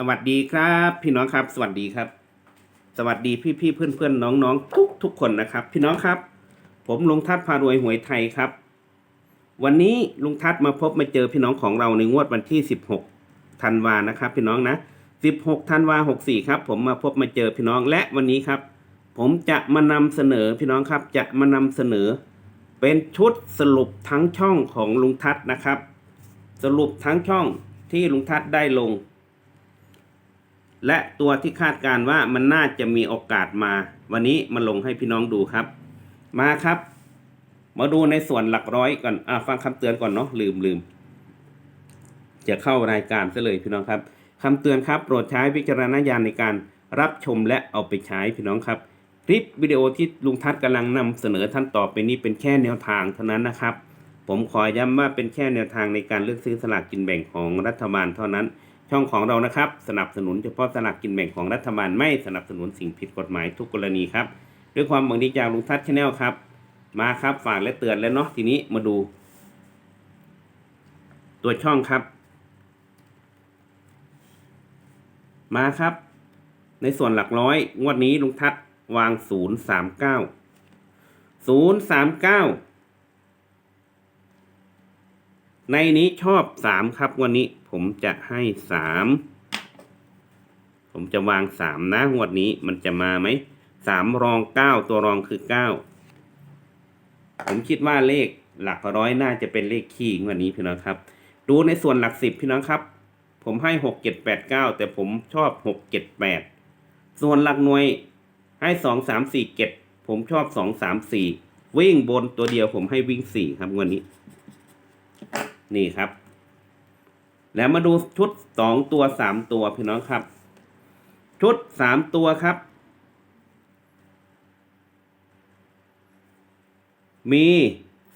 สวัสดีครับ พี่น้องครับ สวัสดีครับ สวัสดีพี่พี่ๆเพื่อนเพื่อนน้องน้องทุกทุกคนนะครับ พี่น้องครับ ผมลุงทัศน์พารวยหวยไทยครับ วันนี้ลุงทัศน์มาพบมาเจอพี่น้องของเราในงวดวันที่ 16ธันวานะครับ พี่น้องนะ 16ธันวา64ครับ ผมมาพบมาเจอพี่น้องและวันนี้ครับ ผมจะมานำเสนอพี่น้องครับ จะมานำเสนอ เป็นชุดสรุปทั้งช่องของลุงทัศน์นะครับ สรุปทั้งช่องที่ลุงทัศน์ได้ลง และตัวที่คาดการว่ามันน่าจะมีโอกาสมา วันนี้มาลงให้พี่น้องดูครับ มาครับ มาดูในส่วนหลักร้อยก่อนอ่าฟังคำเตือนก่อนเนาะลืมลืมจะเข้ารายการซะเลยพี่น้องครับคำเตือนครับ โปรดใช้วิจารณญาณในการรับชมและเอาไปใช้พี่น้องครับ คลิปวิดีโอที่ลุงทัศน์กำลังนำเสนอท่านต่อไปนี้เป็นแค่แนวทางเท่านั้นนะครับ ผมขอย้ำว่าเป็นแค่แนวทางในการเลือกซื้อสลากกินแบ่งของรัฐบาลเท่านั้น ช่องของเรานะครับ สนับสนุนเฉพาะสลากกินแบ่งของรัฐบาลไม่สนับสนุนสิ่งผิดกฎหมายทุกกรณีครับด้วยความหวังดีจากลุงทัศน์ชาแนลครับ มาครับฝากและเตือนแล้วเนาะทีนี้มาดู ตัวช่องครับ มาครับ ในส่วนหลักร้อย งวดนี้ลุงทัศน์วางศูนย์สามเก้าศูนย์สามเก้า ในนี้ชอบสามครับวันนี้ผมจะให้สามผมจะวางสามนะงวดนี้มันจะมาไหมสามรองเก้าตัวรองคือเก้าผมคิดว่าเลขหลักร้อยน่าจะเป็นเลขขี้งวดนี้พี่น้องครับ ดูในส่วนหลักสิบพี่น้องครับ ผมให้หกเจ็ดแปดเก้าแต่ผมชอบหกเจ็ดแปดส่วนหลักหน่วยให้สองสามสี่เจ็ดผมชอบสองสามสี่วิ่งบนตัวเดียวผมให้วิ่งสี่ครับงวันนี้ นี่ครับ แล้วมาดูชุดสองตัวสามตัวพี่น้องครับ ชุดสามตัวครับ มี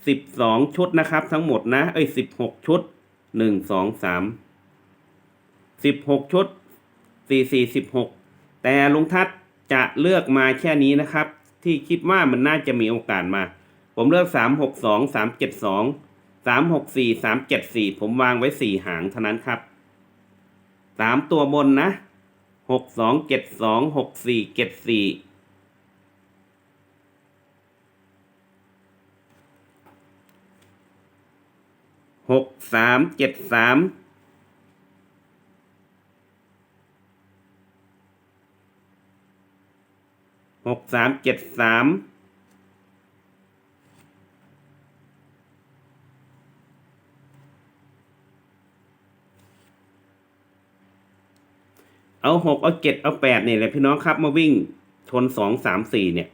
สิบสองชุดนะครับ ทั้งหมดนะเอ้ยสิบหกชุดหนึ่งสองสามสิบหกชุดสี่สี่สิบหกแต่ลุงทัศจะเลือกมาแค่นี้นะครับ ที่คิดว่ามันน่าจะมีโอกาสมา ผมเลือกสามหกสองสามเจ็ดสอง สามหกสี่สามเจ็ดสี่ผมวางไว้สี่หางเท่านั้นครับสามตัวบนนะหกสองเจ็ดสองหกสี่เจ็ดสี่หกสามเจ็ดสามหกสามเจ็ดสาม เอาหกเอาเจ็ดเอาแปดเนี่ยแหละพี่น้องครับมาวิ่งชนสองสามสี่เนี่ย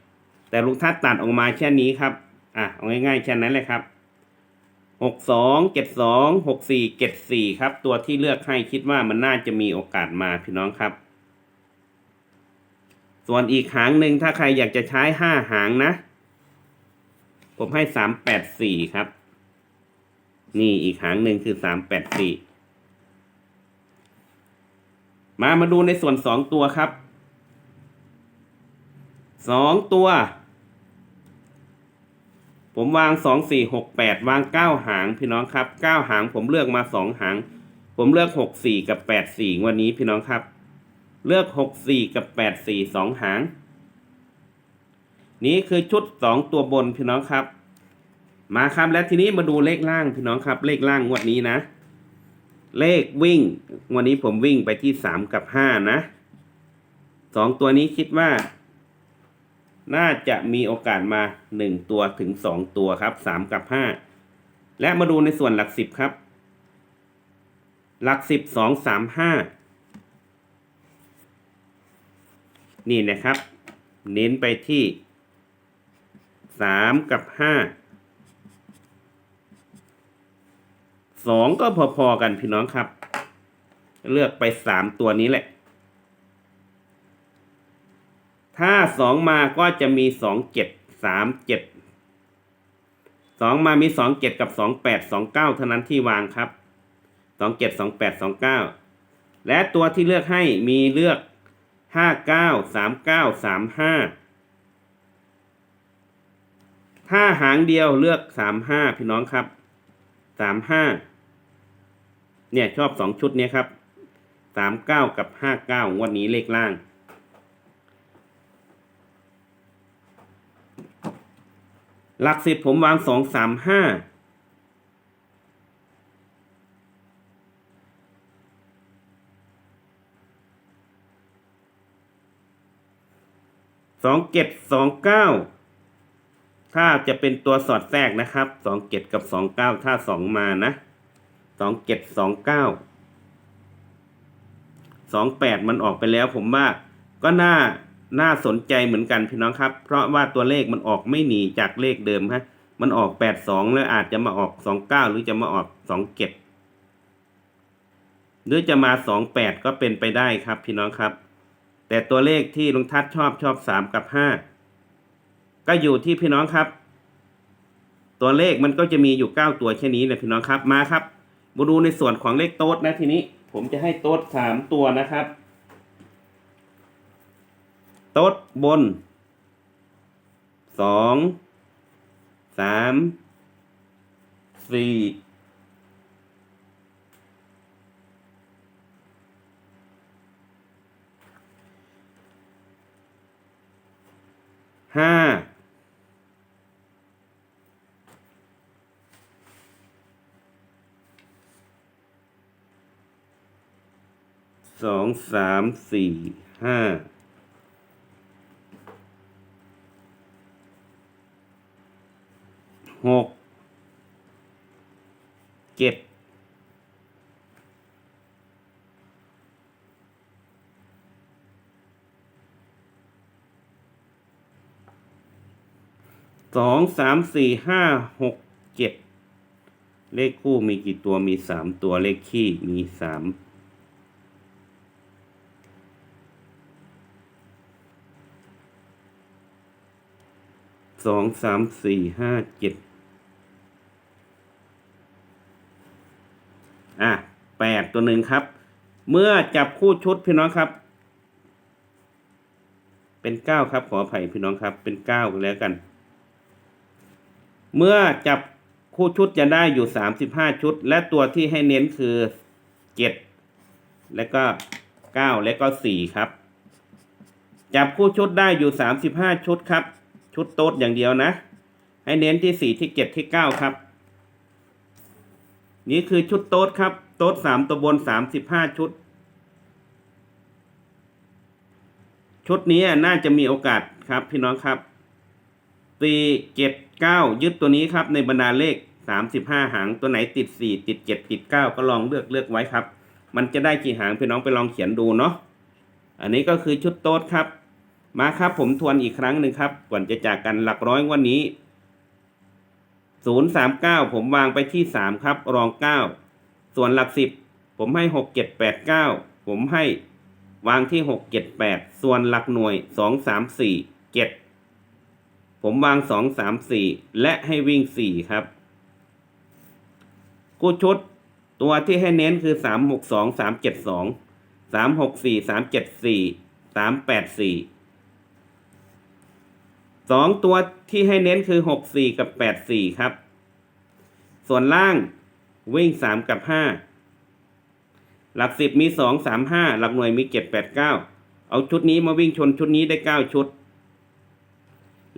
แต่ลุงทัศตัดออกมาแค่นี้ครับ อะเอาง่ายๆแค่นั้นเลยครับหกสองเจ็ดสองหกสี่เจ็ดสี่ครับ ตัวที่เลือกให้คิดว่ามันน่าจะมีโอกาสมาพี่น้องครับ ส่วนอีกหางหนึ่งถ้าใครอยากจะใช้ห้าหางนะ ผมให้สามแปดสี่ครับ นี่อีกหางหนึ่งคือสามแปดสี่ มามาดูในส่วนสองตัวครับสองตัว ผมวางสองสี่หกแปดวางเก้าหางพี่น้องครับเก้าหางผมเลือกมาสองหาง ผมเลือกหกสี่กับแปดสี่วันนี้พี่น้องครับ เลือกหกสี่กับแปดสี่สองหาง นี้คือชุดสองตัวบนพี่น้องครับ มาครับและทีนี้มาดูเลขล่างพี่น้องครับ เลขล่างงวดนี้นะ เลขวิ่ง วันนี้ผมวิ่งไปที่สามกับห้านะสองตัวนี้คิดว่า น่าจะมีโอกาสมาหนึ่งตัวถึงสองตัวครับสามกับห้าและมาดูในส่วนหลักสิบครับ หลักสิบสองสามห้านี่นะครับ เน้นไปที่สามกับห้า สองก็พอๆกันพี่น้องครับ เลือกไปสามตัวนี้แหละ ถ้าสองมาก็จะมีสองเจ็ดสามเจ็ดสองมามีสองเจ็ดกับสองแปดสองเก้าเท่านั้นที่วางครับสองเจ็ดสองแปดสองเก้าและตัวที่เลือกให้มีเลือกห้าเก้าสามเก้าสามห้าถ้าหางเดียวเลือกสามห้าพี่น้องครับสามห้า เนี่ยชอบสองชุดเนี้ยครับสามเก้ากับห้าเก้างวดนี้เลขล่าง หลักสิบผมวางสองสามห้าสองเจ็ดสองเก้าถ้าจะเป็นตัวสอดแทรกนะครับสองเจ็ดกับสองเก้าถ้าสองมานะ สองเจ็ดสองเก้าสองแปดมันออกไปแล้วผมว่าก็น่าน่าสนใจเหมือนกันพี่น้องครับ เพราะว่าตัวเลขมันออกไม่หนีจากเลขเดิมฮะมันออกแปดสองแล้วอาจจะมาออกสองเก้าหรือจะมาออกสองเจ็ดหรือจะมาสองแปดก็เป็นไปได้ครับพี่น้องครับ แต่ตัวเลขที่ลุงทัศชอบชอบสามกับห้าก็อยู่ที่พี่น้องครับ ตัวเลขมันก็จะมีอยู่เก้าตัวแค่นี้นะพี่น้องครับมาครับ มาดูในส่วนของเลขโต๊ดนะทีนี้ผมจะให้โต๊ดสามตัวนะครับ โต๊ดบนสองสามสี่ห้า สองสามสี่ห้าหกเจ็ดสองสามสี่ห้าหกเจ็ดเลขคู่มีกี่ตัวมีสามตัวเลขขี้มีสาม สองสามสี่ห้าเจ็ดอะแปดตัวหนึ่งครับ เมื่อจับคู่ชุดพี่น้องครับ เป็นเก้าครับขออภัยพี่น้องครับ เป็นเก้ากันแล้วกัน เมื่อจับคู่ชุดจะได้อยู่สามสิบห้าชุด และตัวที่ให้เน้นคือเจ็ดและก็เก้าและก็สี่ครับ จับคู่ชุดได้อยู่สามสิบห้าชุดครับ ชุดโต๊ดอย่างเดียวนะ ให้เน้นที่สี่ที่เจ็ดที่เก้าครับ นี่คือชุดโต๊ดครับ โต๊ดสามตัวบนสามสิบห้าชุด ชุดนี้น่าจะมีโอกาสครับ พี่น้องครับสี่เจ็ดเก้ายึดตัวนี้ครับ ในบรรดาเลขสามสิบห้าหางตัวไหนติดสี่ติดเจ็ดติดเก้าก็ลองเลือกเลือกไว้ครับ มันจะได้กี่หางพี่น้องไปลองเขียนดูเนาะอันนี้ก็คือชุดโต๊ดครับ มาครับผมทวนอีกครั้งหนึ่งครับ ก่อนจะจากกันหลักร้อยวันนี้ศูนย์สามเก้าผมวางไปที่สามครับ รองเก้าส่วนหลักสิบผมให้หกเจ็ดแปดเก้าผมให้วางที่หกเจ็ดแปดส่วนหลักหน่วยสองสามสี่เจ็ดผมวางสองสามสี่และให้วิ่งสี่ครับกู้ชุด ตัวที่ให้เน้นคือสามหก สองตัวที่ให้เน้นคือหกสี่กับแปดสี่ครับ ส่วนล่างวิ่งสามกับห้าหลักสิบมีสองสามห้าหลักหน่วยมีเจ็ดแปดเก้าเอาชุดนี้มาวิ่งชนชุดนี้ได้เก้าชุด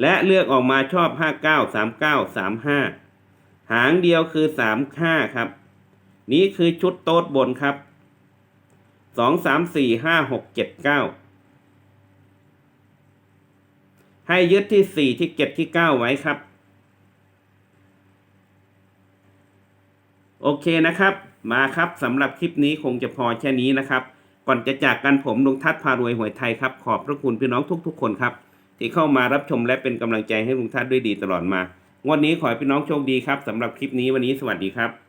และเลือกออกมาชอบห้าเก้าสามเก้าสามห้าหางเดียวคือสามห้าครับ นี้คือชุดโต๊ดบนครับสองสามสี่ห้าหกเจ็ดเก้า ให้ยึดที่สี่ที่เจ็ดที่เก้าไว้ครับ โอเคนะครับ มาครับสำหรับคลิปนี้คงจะพอแค่นี้นะครับ ก่อนจะจากกันผมลุงทัศน์พารวยหวยไทยครับ ขอบพระคุณพี่น้องทุก ๆ คนครับ ที่เข้ามารับชมและเป็นกำลังใจให้ลุงทัศน์ด้วยดีตลอดมางวดนี้ขอให้พี่น้องโชคดีครับสำหรับคลิปนี้วันนี้สวัสดีครับ